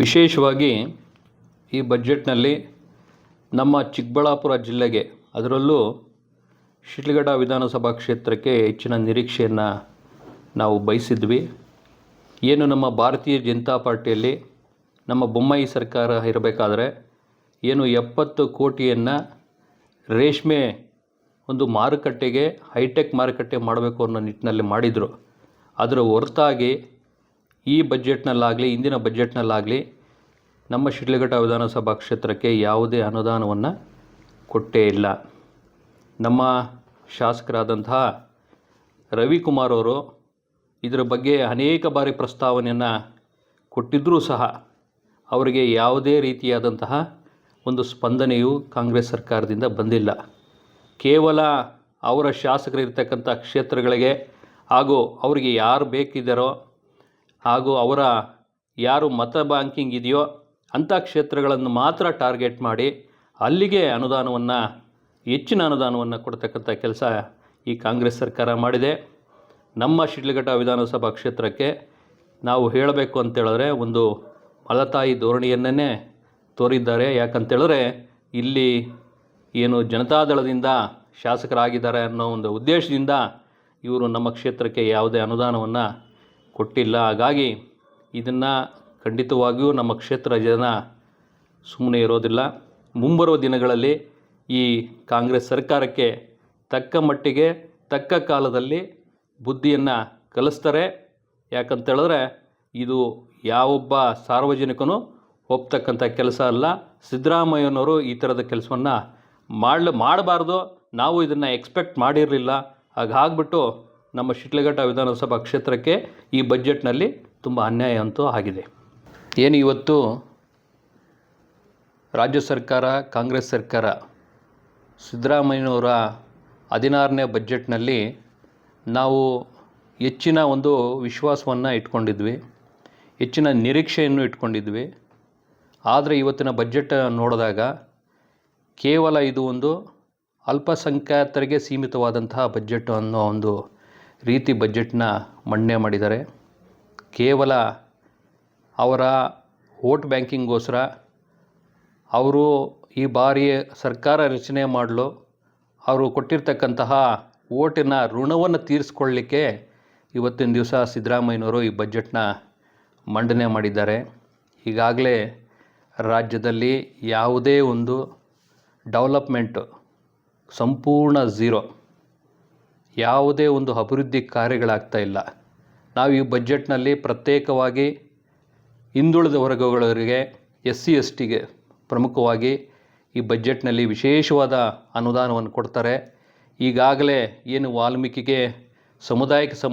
ವಿಶೇಷವಾಗಿ ಈ ಬಜೆಟ್ನಲ್ಲಿ ನಮ್ಮ ಚಿಕ್ಕಬಳ್ಳಾಪುರ ಜಿಲ್ಲೆಗೆ ಅದರಲ್ಲೂ ಶಿಡ್ಲಘಟ್ಟ ವಿಧಾನಸಭಾ ಕ್ಷೇತ್ರಕ್ಕೆ ಹೆಚ್ಚಿನ ನಿರೀಕ್ಷೆಯನ್ನು ನಾವು ಬಯಸಿದ್ವಿ. ಏನು ನಮ್ಮ ಭಾರತೀಯ ಜನತಾ ಪಾರ್ಟಿಯಲ್ಲಿ ನಮ್ಮ ಬೊಮ್ಮಾಯಿ ಸರ್ಕಾರ ಇರಬೇಕಾದ್ರೆ ಏನು ಎಪ್ಪತ್ತು ಕೋಟಿಯನ್ನು ರೇಷ್ಮೆ ಒಂದು ಮಾರುಕಟ್ಟೆಗೆ ಹೈಟೆಕ್ ಮಾರುಕಟ್ಟೆ ಮಾಡಬೇಕು ಅನ್ನೋ ನಿಟ್ಟಿನಲ್ಲಿ ಮಾಡಿದರು. ಅದರ ಹೊರತಾಗಿ ಈ ಬಜೆಟ್ನಲ್ಲಾಗಲಿ, ಇಂದಿನ ಬಜೆಟ್ನಲ್ಲಾಗಲಿ ನಮ್ಮ ಶಿಡ್ಲಘಟ್ಟ ವಿಧಾನಸಭಾ ಕ್ಷೇತ್ರಕ್ಕೆ ಯಾವುದೇ ಅನುದಾನವನ್ನು ಕೊಟ್ಟೇ ಇಲ್ಲ. ನಮ್ಮ ಶಾಸಕರಾದಂತಹ ರವಿಕುಮಾರ್ ಅವರು ಇದರ ಬಗ್ಗೆ ಅನೇಕ ಬಾರಿ ಪ್ರಸ್ತಾವನೆಯನ್ನು ಕೊಟ್ಟಿದ್ದರೂ ಸಹ ಅವರಿಗೆ ಯಾವುದೇ ರೀತಿಯಾದಂತಹ ಒಂದು ಸ್ಪಂದನೆಯು ಕಾಂಗ್ರೆಸ್ ಸರ್ಕಾರದಿಂದ ಬಂದಿಲ್ಲ. ಕೇವಲ ಅವರ ಶಾಸಕರಿರ್ತಕ್ಕಂಥ ಕ್ಷೇತ್ರಗಳಿಗೆ ಹಾಗೂ ಅವರಿಗೆ ಯಾರು ಬೇಕಿದ್ದಾರೋ ಹಾಗೂ ಅವರ ಯಾರು ಮತ ಬ್ಯಾಂಕಿಂಗ್ ಇದೆಯೋ ಅಂಥ ಕ್ಷೇತ್ರಗಳನ್ನು ಮಾತ್ರ ಟಾರ್ಗೆಟ್ ಮಾಡಿ ಅಲ್ಲಿಗೆ ಅನುದಾನವನ್ನು, ಹೆಚ್ಚಿನ ಅನುದಾನವನ್ನು ಕೊಡ್ತಕ್ಕಂಥ ಕೆಲಸ ಈ ಕಾಂಗ್ರೆಸ್ ಸರ್ಕಾರ ಮಾಡಿದೆ. ನಮ್ಮ ಶಿಡ್ಲಘಟ್ಟ ವಿಧಾನಸಭಾ ಕ್ಷೇತ್ರಕ್ಕೆ ನಾವು ಹೇಳಬೇಕು ಅಂತೇಳಿದ್ರೆ ಒಂದು ಮಲತಾಯಿ ಧೋರಣೆಯನ್ನೇ ತೋರಿದ್ದಾರೆ. ಯಾಕಂತೇಳಿದ್ರೆ ಇಲ್ಲಿ ಏನು ಜನತಾದಳದಿಂದ ಶಾಸಕರಾಗಿದ್ದಾರೆ ಅನ್ನೋ ಒಂದು ಉದ್ದೇಶದಿಂದ ಇವರು ನಮ್ಮ ಕ್ಷೇತ್ರಕ್ಕೆ ಯಾವುದೇ ಅನುದಾನವನ್ನು ಕೊಟ್ಟಿಲ್ಲ. ಹಾಗಾಗಿ ಇದನ್ನು ಖಂಡಿತವಾಗಿಯೂ ನಮ್ಮ ಕ್ಷೇತ್ರ ಜನ ಸುಮ್ಮನೆ ಇರೋದಿಲ್ಲ. ಮುಂಬರುವ ದಿನಗಳಲ್ಲಿ ಈ ಕಾಂಗ್ರೆಸ್ ಸರ್ಕಾರಕ್ಕೆ ತಕ್ಕ ಮಟ್ಟಿಗೆ, ತಕ್ಕ ಕಾಲದಲ್ಲಿ ಬುದ್ಧಿಯನ್ನು ಕಲಿಸ್ತಾರೆ. ಯಾಕಂತೇಳಿದ್ರೆ ಇದು ಯಾವೊಬ್ಬ ಸಾರ್ವಜನಿಕನು ಒಪ್ತಕ್ಕಂಥ ಕೆಲಸ ಅಲ್ಲ. ಸಿದ್ದರಾಮಯ್ಯನವರು ಈ ಥರದ ಕೆಲಸವನ್ನು ಮಾಡಲು, ಮಾಡಬಾರ್ದು. ನಾವು ಇದನ್ನು ಎಕ್ಸ್ಪೆಕ್ಟ್ ಮಾಡಿರಲಿಲ್ಲ. ಹಾಗಾಗ್ಬಿಟ್ಟು ನಮ್ಮ ಶಿಟ್ಲಘಟ್ಟ ವಿಧಾನಸಭಾ ಕ್ಷೇತ್ರಕ್ಕೆ ಈ ಬಜೆಟ್ನಲ್ಲಿ ತುಂಬ ಅನ್ಯಾಯ ಅಂತೂ ಆಗಿದೆ. ಏನು ಇವತ್ತು ರಾಜ್ಯ ಸರ್ಕಾರ, ಕಾಂಗ್ರೆಸ್ ಸರ್ಕಾರ ಸಿದ್ದರಾಮಯ್ಯನವರ ಹದಿನಾರನೇ ಬಜೆಟ್ನಲ್ಲಿ ನಾವು ಹೆಚ್ಚಿನ ಒಂದು ವಿಶ್ವಾಸವನ್ನು ಇಟ್ಕೊಂಡಿದ್ವಿ, ಹೆಚ್ಚಿನ ನಿರೀಕ್ಷೆಯನ್ನು ಇಟ್ಕೊಂಡಿದ್ವಿ. ಆದರೆ ಇವತ್ತಿನ ಬಜೆಟ್ ನೋಡಿದಾಗ ಕೇವಲ ಇದು ಒಂದು ಅಲ್ಪಸಂಖ್ಯಾತರಿಗೆ ಸೀಮಿತವಾದಂತಹ ಬಜೆಟ್ ಅನ್ನೋ ಒಂದು ರೀತಿ ಬಜೆಟ್ನ ಮಂಡನೆ ಮಾಡಿದ್ದಾರೆ. ಕೇವಲ ಅವರ ವೋಟ್ ಬ್ಯಾಂಕಿಂಗೋಸ್ಕರ ಅವರು ಈ ಬಾರಿ ಸರ್ಕಾರ ರಚನೆ ಮಾಡಲು, ಅವರು ಕೊಟ್ಟಿರ್ತಕ್ಕಂತಹ ಓಟಿನ ಋಣವನ್ನು ತೀರಿಸ್ಕೊಳ್ಳಿಕ್ಕೆ ಇವತ್ತಿನ ದಿವಸ ಸಿದ್ದರಾಮಯ್ಯನವರು ಈ ಬಜೆಟ್ನ ಮಂಡನೆ ಮಾಡಿದ್ದಾರೆ. ಈಗಾಗಲೇ ರಾಜ್ಯದಲ್ಲಿ ಯಾವುದೇ ಒಂದು ಡೆವಲಪ್ಮೆಂಟು ಸಂಪೂರ್ಣ ಝೀರೋ. ಯಾವುದೇ ಒಂದು ಅಭಿವೃದ್ಧಿ ಕಾರ್ಯಗಳಾಗ್ತಾ ಇಲ್ಲ. ನಾವು ಈ ಬಜೆಟ್ನಲ್ಲಿ ಪ್ರತ್ಯೇಕವಾಗಿ ಹಿಂದುಳಿದ ವರ್ಗಗಳವರಿಗೆ ಎಸ್ ಸಿ ಎಸ್ ಟಿಗೆ ಪ್ರಮುಖವಾಗಿ ಈ ಬಜೆಟ್ನಲ್ಲಿ ವಿಶೇಷವಾದ ಅನುದಾನವನ್ನು ಕೊಡ್ತಾರೆ. ಈಗಾಗಲೇ ಏನು ವಾಲ್ಮೀಕಿಗೆ ಸಮುದಾಯಕ್ಕೆ ಸಂಬಂಧ